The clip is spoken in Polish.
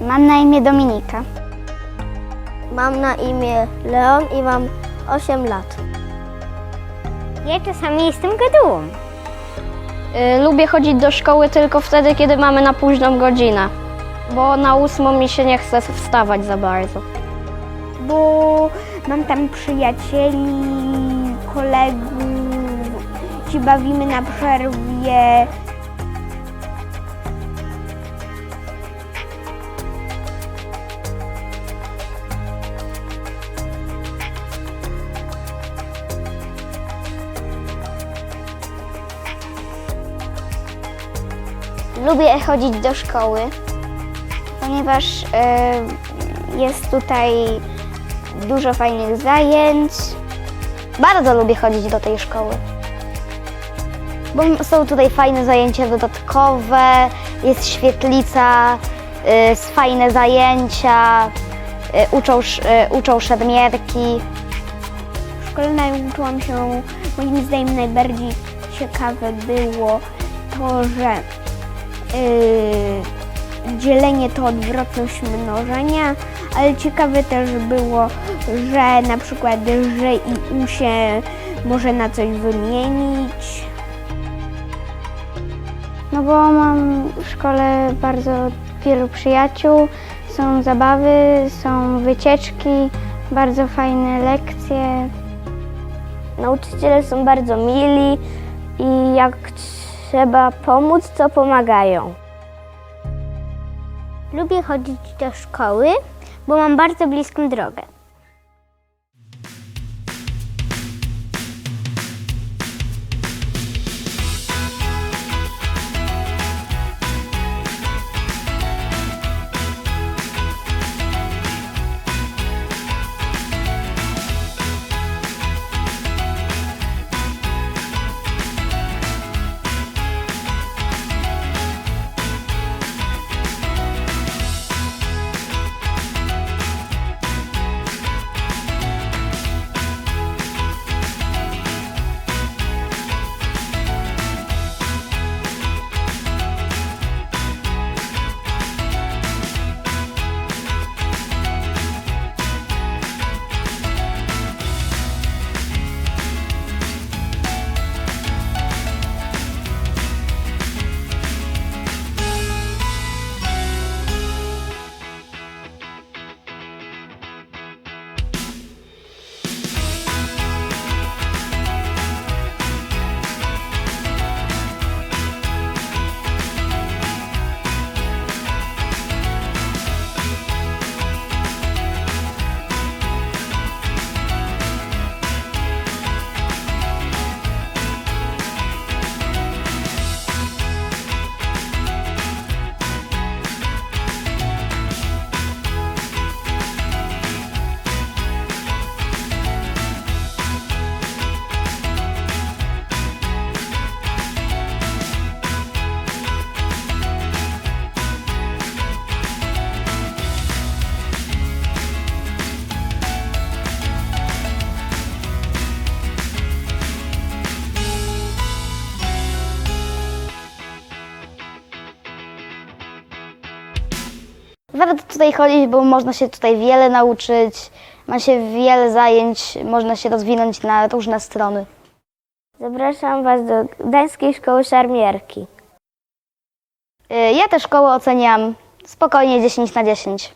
Mam na imię Dominika. Mam na imię Leon i mam 8 lat. Ja czasami jestem gadułą. Y, Lubię chodzić do szkoły tylko wtedy, kiedy mamy na późną godzinę, bo na ósmą mi się nie chce wstawać za bardzo. bo mam tam przyjacieli, kolegów, się bawimy na przerwie. Lubię chodzić do szkoły, ponieważ e, jest tutaj dużo fajnych zajęć. Bardzo lubię chodzić do tej szkoły. Bo są tutaj fajne zajęcia dodatkowe, jest świetlica, jest fajne zajęcia, y, uczą, y, uczą szermierki. W szkole nauczyłam się, moim zdaniem najbardziej ciekawe było to, że y, dzielenie to odwrotność mnożenia, ale ciekawe też było, że na przykład, że i u się może na coś wymienić. No bo mam w szkole bardzo wielu przyjaciół, są zabawy, są wycieczki, bardzo fajne lekcje. Nauczyciele są bardzo mili i jak trzeba pomóc, to pomagają. Lubię chodzić do szkoły, bo mam bardzo bliską drogę. Warto tutaj chodzić, bo można się tutaj wiele nauczyć, ma się wiele zajęć, można się rozwinąć na różne strony. Zapraszam Was do Gdańskiej Szkoły Szermierki. Y, Ja tę szkołę oceniam spokojnie 10 na 10.